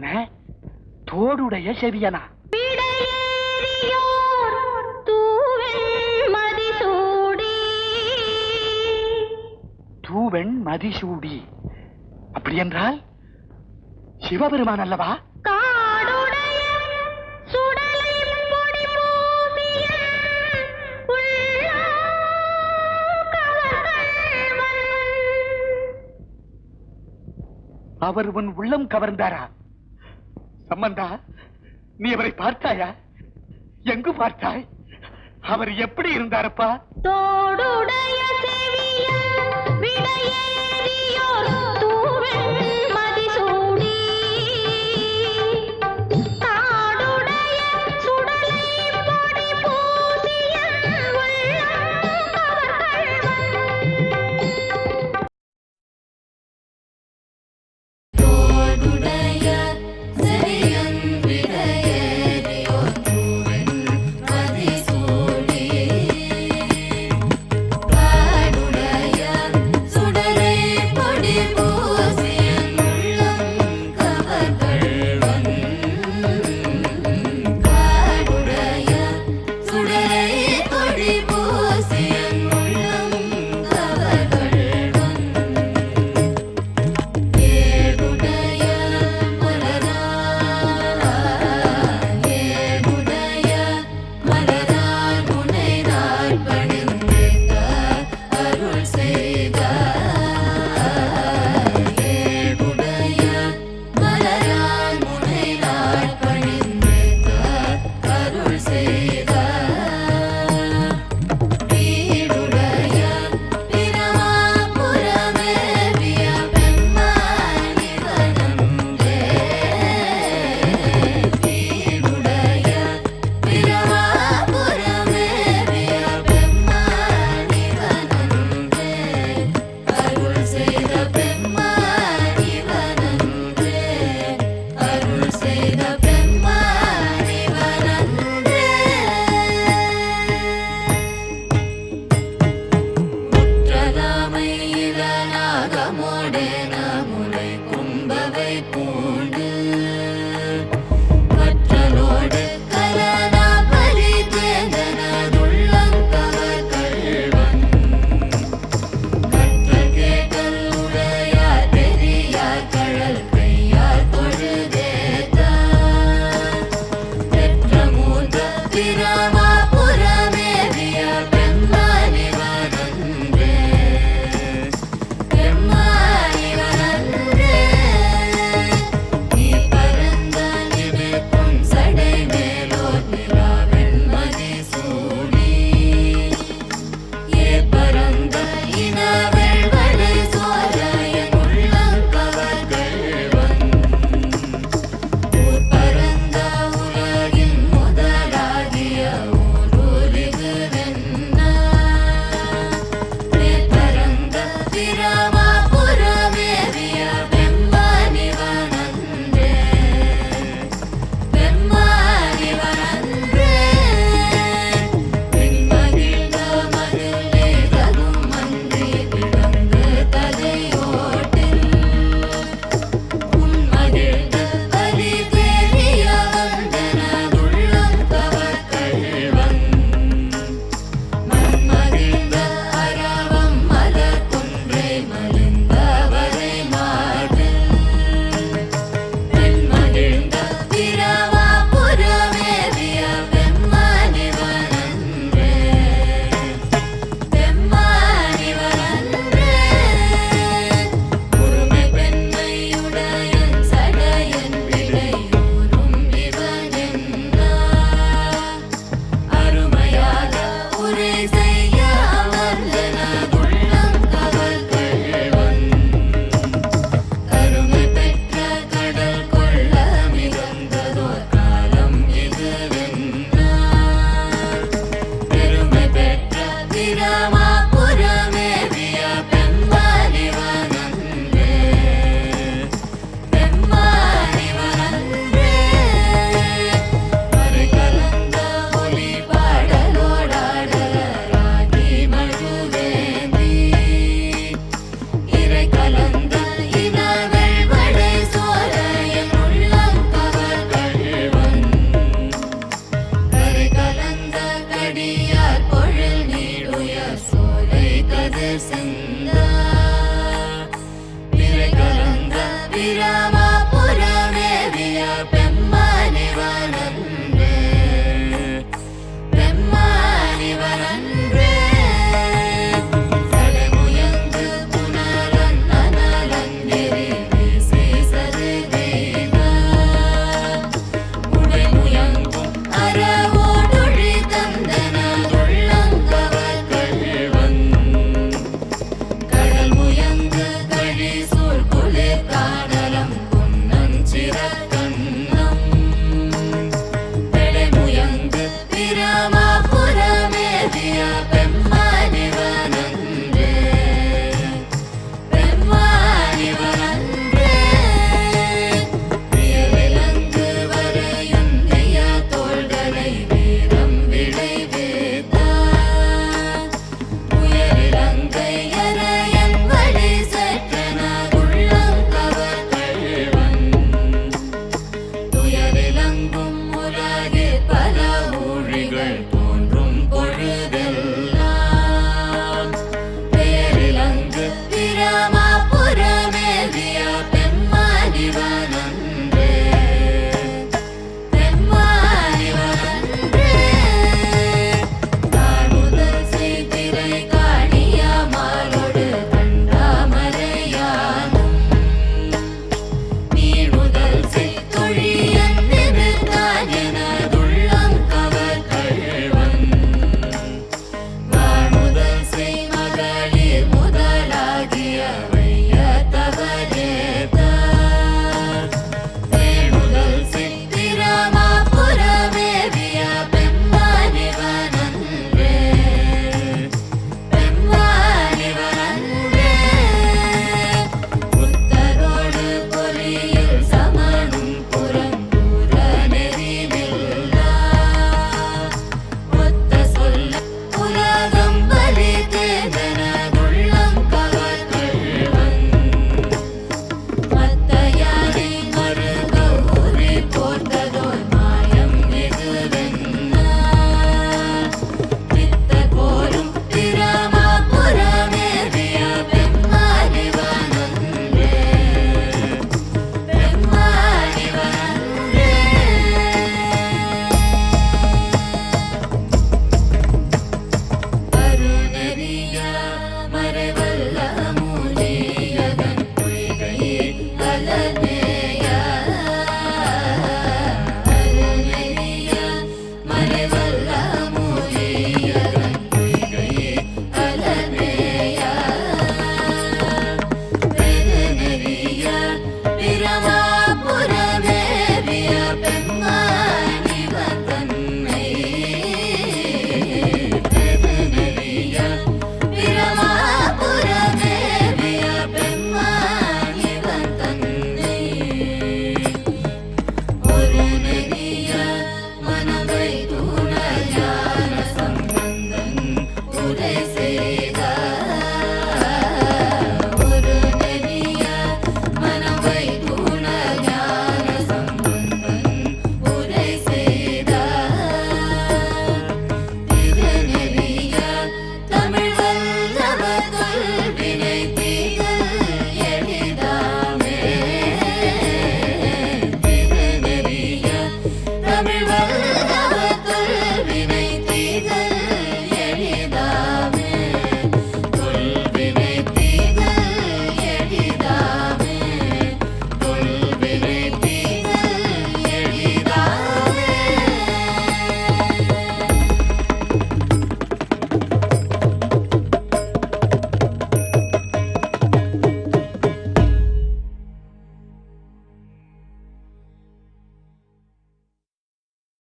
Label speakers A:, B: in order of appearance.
A: என்ன? தோடுடைய செவியனா?
B: தூவெண் மதிசூடி.
A: தூவெண் மதிசூடி. அப்படி என்றால் சிவபெருமான் அல்லவா. அவர் உன் உள்ளம் கவர்ந்தாரா? சம்பந்தா நீ அவரை பார்த்தாயா? எங்கு பார்த்தாய்? அவர் எப்படி இருந்தாரப்பா?
B: தோடுடைய செவியன் விடையேறியோர்